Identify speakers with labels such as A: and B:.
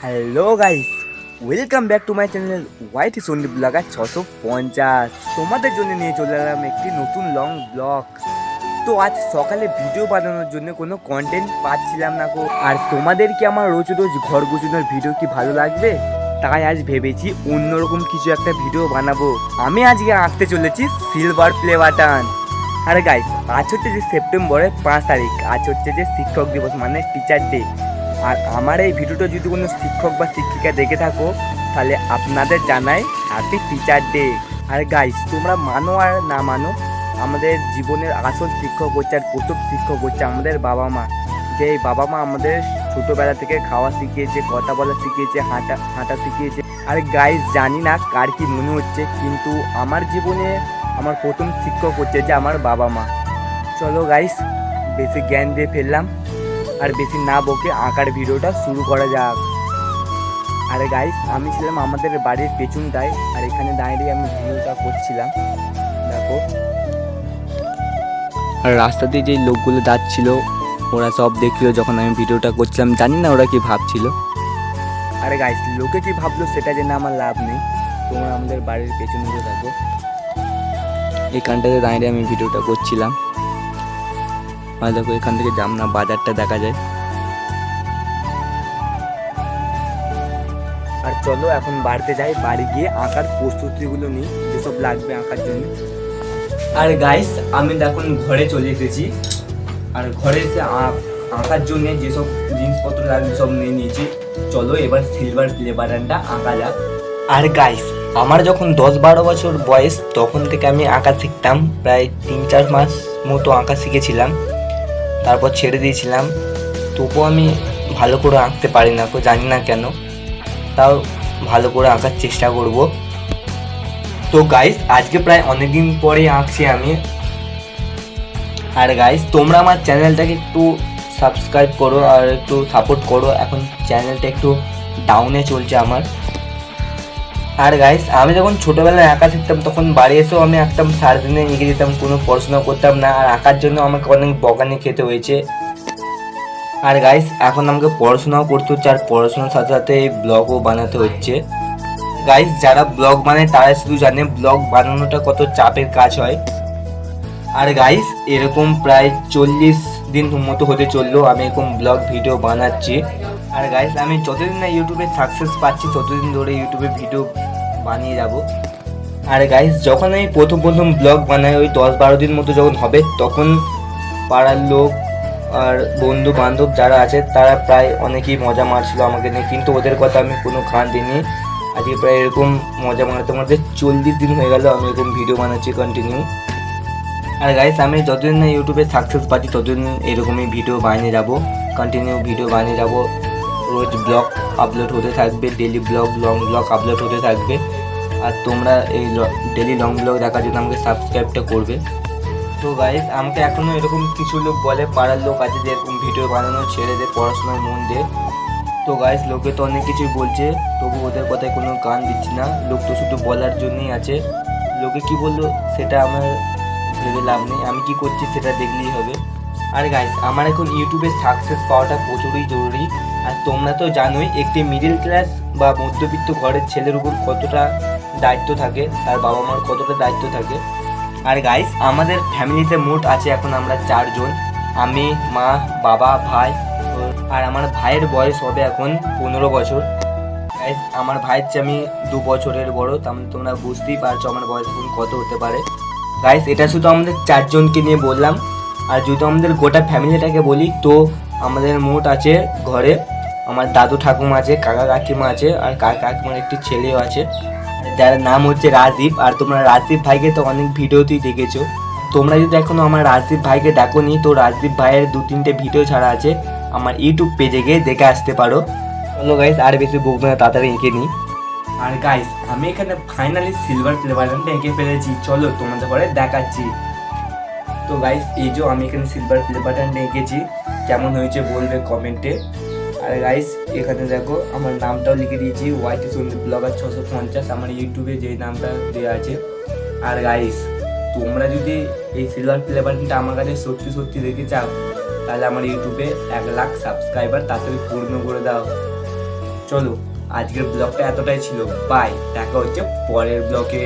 A: Hello guys welcome back to my channel white Sandeep blogger ছশো পঞ্চাশ তোমাদের জন্য নিয়ে চলে এলাম একটি নতুন লং ব্লগ তো আজ সকালে ভিডিও বানানোর জন্য কোনো কন্টেন্ট পাচ্ছিলাম না গো। আর তোমাদের কি আমার রোজ রোজ ঘর গুছানোর ভিডিও কি ভালো লাগবে? তাই আজ ভেবেছি অন্যরকম কিছু একটা ভিডিও বানাবো। আমি আজকে আঁকতে চলেছি সিলভার প্লে বাটন আর গাইস আজ হচ্ছে যে সেপ্টেম্বরের পাঁচ তারিখ। আজ হচ্ছে যে শিক্ষক দিবস মানে টিচার ডে আর আমার এই ভিডিওটা যদি কোনো শিক্ষক বা শিক্ষিকা দেখে থাকো, তাহলে আপনাদের জানাই হ্যাপি টিচার ডে আর গাইস তোমরা মানো আর না মানো, আমাদের জীবনের আসল শিক্ষক হচ্ছে আর প্রথম শিক্ষক হচ্ছে আমাদের বাবা মা। যে এই বাবা মা আমাদের ছোটোবেলা থেকে খাওয়া শিখিয়েছে, কথা বলা শিখিয়েছে, হাঁটা হাঁটা শিখিয়েছে। আর গাইস জানি না কার কি মনে হচ্ছে, কিন্তু আমার জীবনে আমার প্রথম শিক্ষক হচ্ছে যে আমার বাবা মা। চলো গাইস বেশি জ্ঞান দিয়ে ফেললাম। আর বেশি না বকে আঁকার ভিডিওটা শুরু করা যাক। আরে গাইস আমি ছিলাম আমাদের বাড়ির পেছনটায় আর এখানে দাঁড়িয়ে আমি ভিডিওটা করছিলাম। দেখো। আর রাস্তা দিয়ে যেই লোকগুলো যাচ্ছিল ওরা সব দেখল যখন আমি ভিডিওটা করছিলাম। জানি না ওরা কি ভাবছিল। আরে গাইস লোকে কি ভাবলো সেটা জেনে আমার লাভ নেই। তোমরা আমাদের বাড়ির পেছনে দিয়ে থাকো এখানটাতে দাঁড়িয়ে আমি ভিডিওটা করছিলাম। আর দেখো এখান থেকে জামনা বাজারটা দেখা যায়। আর চলো এখন বাড়িতে যাই বাড়ি গিয়ে আঁকার প্রস্তুতিগুলো নিই যেসব লাগবে আঁকার জন্য। আর গাইস আমি এখন ঘরে চলে এসেছি। আর ঘরে এসে আঁকার জন্য যেসব জিনিসপত্র লাগবে সব নিয়ে নিয়েছি। চলো এবার সিলভার প্লে বাটনটা আঁকা যাক। আর গাইস আমার যখন দশ বারো বছর বয়স তখন থেকে আমি আঁকা শিখতাম। প্রায় তিন চার মাস মতো আঁকা শিখেছিলাম। তারপর ছেড়ে দিয়েছিলাম। তবুও আমি ভালো করে আঁকতে পারি না জানি না কেন। তাও ভালো করে আঁকার চেষ্টা করব। তো গাইস আজকে প্রায় অনেক দিন পরে আঁকছি আমি। আর গাইস তোমরা আমার চ্যানেলটাকে একটু সাবস্ক্রাইব করো আর একটু সাপোর্ট করো। এখন চ্যানেলটা একটু ডাউনে চলছে আমার। আর গাইস আমি যখন ছোটোবেলায় আঁকা শিখতাম তখন বাড়ি এসেও আমি আঁকতাম সারাদিনে এগিয়ে যেতাম, কোনো পড়াশোনা করতাম না, আর আঁকার জন্য আমাকে অনেক বকানি খেতে হয়েছে। আর গাইস এখন আমাকে পড়াশোনাও করতে হচ্ছে, আর পড়াশোনার সাথে সাথে ব্লগও বানাতে হচ্ছে। গাইস যারা ব্লগ বানায়, তারা শুধু জানে ব্লগ বানানোটা কত চাপের কাজ হয়। আর গাইস এরকম প্রায় চল্লিশ দিন মতো হতে চলল, আমি এরকম ব্লগ ভিডিও বানাচ্ছি। আর গাইস আমি যতদিন না ইউটিউবে সাকসেস পাচ্ছি, ততদিন ধরে ইউটিউবে ভিডিও বানিয়ে যাব। আর গাইস যখন আমি প্রথম প্রথম ব্লগ বানাই, ওই দশ বারো দিন মতো যখন হবে, তখন পাড়ার লোক আর বন্ধু বান্ধব যারা আছে, তারা প্রায় অনেকেই মজা মারছিল আমাকে নিয়ে। কিন্তু ওদের কথা আমি কোনো কান দিইনি। আজকে প্রায় এরকম মজা মারতে মারতে চল্লিশ দিন হয়ে গেল আমি এরকম ভিডিও বানাচ্ছি কন্টিনিউ আর গাইস আমি যতদিন না ইউটিউবে সাকসেস পাচ্ছি, ততদিন এরকমই ভিডিও বানিয়ে যাব। কন্টিনিউ ভিডিও বানিয়ে যাব। রোজ ব্লগ আপলোড হতে থাকবে daily blog long blog upload হতে থাকবে। আর তোমরা এই ডেলি লং ব্লগ দেখার জন্য আমাকে সাবস্ক্রাইবটা করবে। তো গাইস আমাকে এখনও এরকম কিছু লোক বলে, পাড়ার লোক আছে যে এরকম ভিডিও বানানো, ছেড়ে দে, পড়াশোনায় মন দে। তো গাইস লোকে তো অনেক কিছুই বলছে, তবু ওদের কথায় কোনো কান দিচ্ছি না। লোক তো শুধু বলার জন্যই আছে। লোকে কি বলল, সেটা আমার ভেবে লাভ নেই। আমি কি করছি, সেটা দেখলেই হবে। আর গাইস আমার এখন ইউটিউবে সাকসেস পাওয়াটা প্রচুরই জরুরি। আর তোমরা তো জানোই, একটি মিডিল ক্লাস বা মধ্যবিত্ত ঘরের ছেলের উপর কতটা দায়িত্ব থাকে, তার বাবা মার কতটা দায়িত্ব থাকে। আর গাইস আমাদের ফ্যামিলিতে মোট আছে এখন আমরা চারজন। আমি, মা, বাবা, ভাই আর আমার ভাইয়ের বয়স হবে এখন পনেরো বছর। গাইস আমার ভাইয়ের চেয়ে আমি দু বছরের বড় তোমরা বুঝতেই পারছ আমার বয়স কত হতে পারে। গাইস এটা শুধু আমাদের চারজনকে নিয়ে বললাম। আর যদি আমাদের গোটা ফ্যামিলিটাকে বলি, তো আমাদের মোট আছে ঘরে আমার দাদু ঠাকুমা আছে, কাকা কাকিমা আছে, আর কাকা কাকিমার একটি ছেলেও আছে। যার নাম হচ্ছে রাজদীপ। আর তোমরা রাজদীপ ভাইকে তো অনেক ভিডিওতেই দেখেছ। তোমরা যদি এখনও আমার রাজদীপ ভাইকে ডাকোনি তো রাজদীপ ভাইয়ের দু তিনটে ভিডিও ছাড়া আছে আমার ইউটিউব পেজে গিয়ে দেখে আসতে পারো। চলো গাইস আর বেশি বকবো না, তাড়াতাড়ি এঁকে নিই। আর গাইস আমি এখানে ফাইনালি সিলভার প্লে বাটনটা এঁকে ফেলেছি। চলো তোমাদের পরে দেখাচ্ছি। তো গাইস এই যে আমি এখানে সিলভার প্লে বাটনটা এঁকেছি কেমন হয়েছে বলবে কমেন্টে আর গাইস এখানে দেখো, আমার নামটাও লিখে দিয়েছি হোয়াইট সন্দীপ ব্লগার ছশো পঞ্চাশ, আমার ইউটিউবে যে নামটা দেওয়া আছে। আর গাইস তোমরা যদি এই সিলভার প্লে বাটনটা আমার কাছে সত্যি সত্যি দেখে চাও, তাহলে আমার ইউটিউবে এক লাখ সাবস্ক্রাইবার তাড়াতাড়ি পূর্ণ করে দাও। চলো, আজকের ব্লগটা এতটাই ছিল। বাই দেখা হচ্ছে পরের ব্লগে